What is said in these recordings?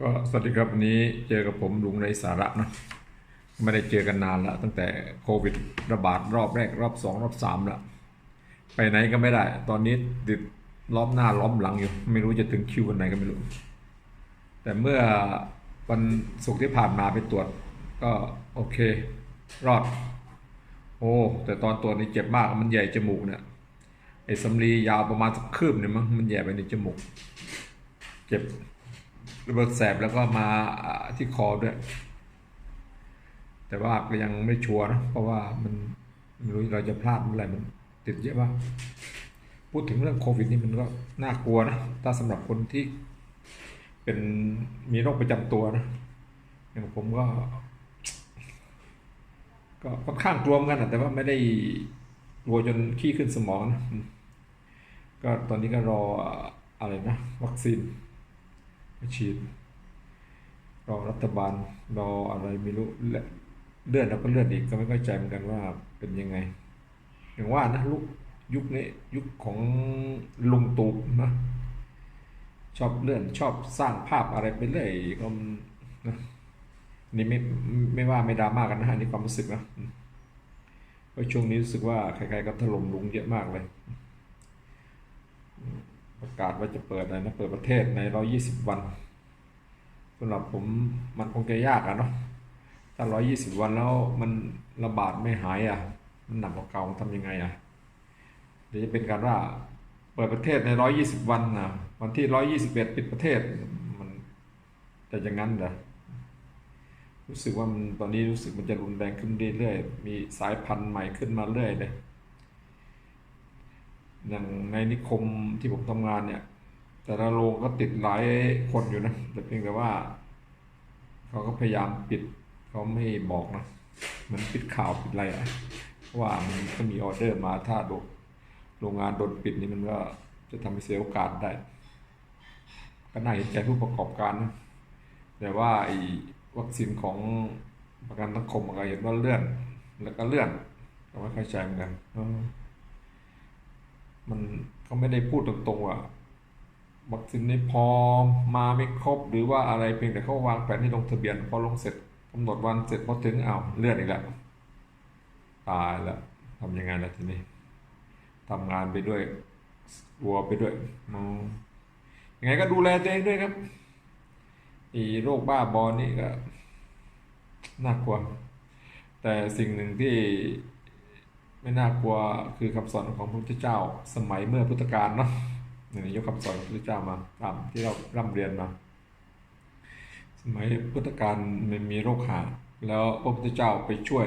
ก็สวัสดีครับวันนี้เจอกับผมลุงในสาระนะไม่ได้เจอกันนานแล้วตั้งแต่โควิดระบาดรอบแรกรอบสองรอบสามล้วไปไหนก็ไม่ได้ ตอนนี้ติดล้อมหน้าล้อมหลังอยู่ ไม่รู้จะถึงคิววันไหนก็ไม่รู้ แต่เมื่อวันศุกร์ที่ผ่านมาไปตรวจ ก็โอเค รอด โอ้แต่ตอนตรวจนี่เจ็บมากมันใหญ่จมูกเนี่ยไอ้สำลียาวประมาณสักคืบเนี่ยมั้งมันใหญ่ไปในจมูก เจ็บ ระเบิดแสบแล้วก็มาที่คอด้วย แต่ว่าก็ยังไม่ชัวร์นะ เพราะว่ามันไม่รู้เราจะพลาดเมื่อไหร่มันติดเยอะว่าพูดถึงเรื่องโควิดนี่มันก็น่ากลัวนะ ถ้าสำหรับคนที่เป็นมีโรคประจำตัวนะ อย่างผมก็ ก็ค่อนข้างกลัวกันนะแต่ว่าไม่ได้กลัวจนขี้ขึ้นสมองนะ ก็ตอนนี้ก็รออะไรนะ วัคซีน ฉีดรอรัฐบาลรออะไรไม่รู้เลื่อนแล้วก็เลื่อนอีกก็ไม่เข้าใจเหมือนกันว่าเป็นยังไง อย่างว่านะลุกยุคนี้ยุคของลุงตู่นะชอบเลื่อนชอบสร้างภาพอะไรไปเรื่อยก็นะนี่ไม่ไม่ว่าไม่ดราม่ากันนะอันนี้ความรู้สึกนะเพราะช่วงนี้รู้สึกว่าใครๆก็ถล่มลุงเยอะมากเลย ประกาศว่าจะเปิดอะนะเปิดประเทศใน 120 วันสำหรับผมมันคงจะยากอะเนาะถ้า 120 วันแล้วมันระบาดไม่หายอะมันหนักกว่าเก่าทำยังไงอะเดี๋ยวจะเป็นการว่าเปิดประเทศใน 120 วันนะวันที่ 121 ปิดประเทศมันจะอย่างนั้นเหรอรู้สึกว่ามันตอนนี้รู้สึกมันจะรุนแรงขึ้นเรื่อยๆมีสายพันธุ์ใหม่ขึ้นมาเรื่อยเลย อย่างในนิคมที่ผมทำงานเนี่ย แต่ละโรงก็ติดหลายคนอยู่นะ แต่เพียงแต่ว่า เขาก็พยายามปิดเขาไม่บอกนะเหมือนปิดข่าวปิดอะไรอะเพราะว่ามันก็มีออเดอร์มาถ้าโดนโรงงานโดนปิดนี่มันก็จะทำให้เสียโอกาสได้ ก็น่าเห็นใจผู้ประกอบการนะแต่ว่าไอ้วัคซีนของประกันสังคมก็เห็นว่าเลื่อน แล้วก็เลื่อนก็ไม่เข้าใจเหมือนกันอ มันเขาไม่ได้พูดตรงๆว่าวัคซีนไม่พอมาไม่ครบหรือว่าอะไรเพียงแต่เขาวางแผนให้ลงทะเบียนพอลงเสร็จกำหนดวันเสร็จพอถึงเอ้าเลื่อนอีกแล้วตายแล้วทำยังไงล่ะทีนี้ทำงานไปด้วยกลัวไปด้วยมยังไงก็ดูแลตัวเองด้วยครับอีโรคบ้าบอนี่ก็น่ากลัวแต่สิ่งหนึ่งที่ ไม่น่ากลัวคือคำสอนของพระพุทธเจ้า สมัยเมื่อพุทธกาลเนาะนี่ยกคำสอนพระพุทธเจ้ามาตามที่เราร่ำเรียนมาสมัยพุทธกาลมันมีโรคหา แล้วพระพุทธเจ้าไปช่วย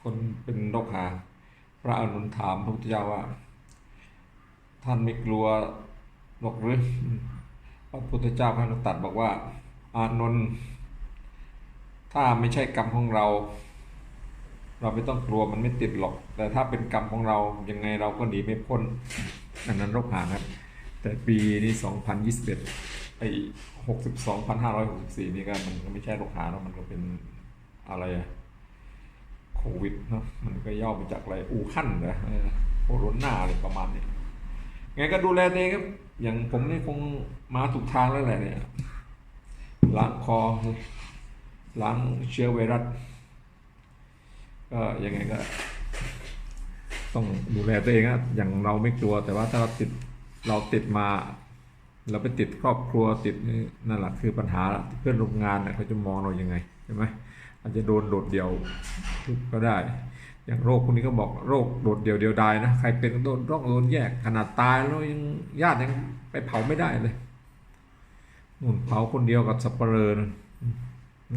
คนเป็นโรคหา พระอานนถามพระพุทธเจ้าว่า ท่านไม่กลัวหรอกหรือพระพุทธเจ้าท่านก็ตรัดบอกว่า อานนท์ถ้าไม่ใช่กรรมของเรา เราไม่ต้องกลัวมันไม่ติดหรอก แต่ถ้าเป็นกรรมของเรายังไงเราก็หนีไม่พ้นอันนั้นโรคหางครับ แต่ปีนี้2021ไอ้62,564 นี่ก็มันก็ไม่ใช่โรคหางแล้วมันก็เป็นอะไรอะโควิดเนาะมันก็ย่อมาจากอะไรอู่ฮั่นเหรอเออโคโรนาอะไรประมาณนี้ไงก็ดูแลตัวเองครับ อย่างผมนี่คงมาถูกทางแล้วแหละเนี่ยล้างคอล้างเชื้อไวรัส ก็ยังไงก็ ต้องดูแลตัวเองนะอย่างเราไม่กลัว แต่ว่าถ้าเราติดเราติดมา เราไปติดครอบครัวติดนี่นั่นแหละคือปัญหาเพื่อนร่วมงานเนี่ยเขาจะมองเรายังไงใช่ไหมอาจจะโดนโดดเดี่ยวก็ได้ อย่างโรคพวกนี้ก็บอกโรคโดดเดี่ยวเดียวดายนะใครเป็นก็โดนต้องโดนแยกขนาดตายแล้วยังญาติยังไปเผาไม่ได้เลยนุ่นเผาคนเดียวกับสับเปลอนะน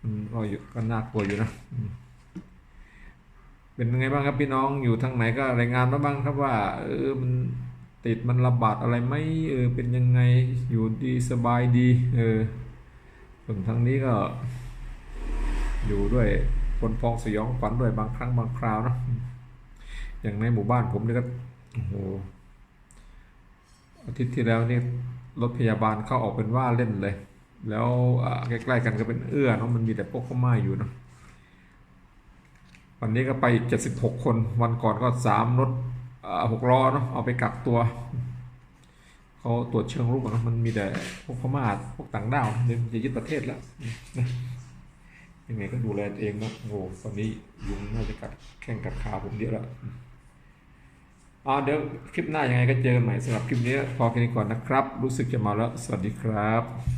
มันก็อยู่ก็น่ากลัวอยู่นะ เป็นยังไงบ้างครับพี่น้องอยู่ทางไหนก็รายงานมาบ้างครับว่าเออมันติดมันระบาดอะไรไหมเออเป็นยังไงอยู่ดีสบายดีเออส่วนทางนี้ก็ อยู่ด้วยคนฟองสยองฝันด้วยบางครั้งบางคราวนะอย่างในหมู่บ้านผมนี่ก็โอ้โหอาทิตย์ที่แล้วนี่รถพยาบาลเข้าออกเป็นว่าเล่นเลย แล้วใกล้ๆกันก็เป็นเอื้อเนาะมันมีแต่พวกข้าไม้อยู่เนาะ วันนี้ก็ไปอีก 76 คน วันก่อนก็สามรถหกล้อเนาะเอาไปกักตัวเขาตรวจเชิงรุกนะมันมีแต่พวกพม่าพวกต่างด้าวเดี๋ยวมันจะยึดประเทศแล้วนะยังไงก็ดูแลเองนะโอ้ตอนนี้ยุงน่าจะกัดแข้งกัดขาผมเยอะแล้วอ่าเดี๋ยวคลิปหน้ายังไงก็เจอกันใหม่สำหรับคลิปนี้พอแค่นี้ก่อนนะครับ รู้สึกจะมาแล้ว สวัสดีครับ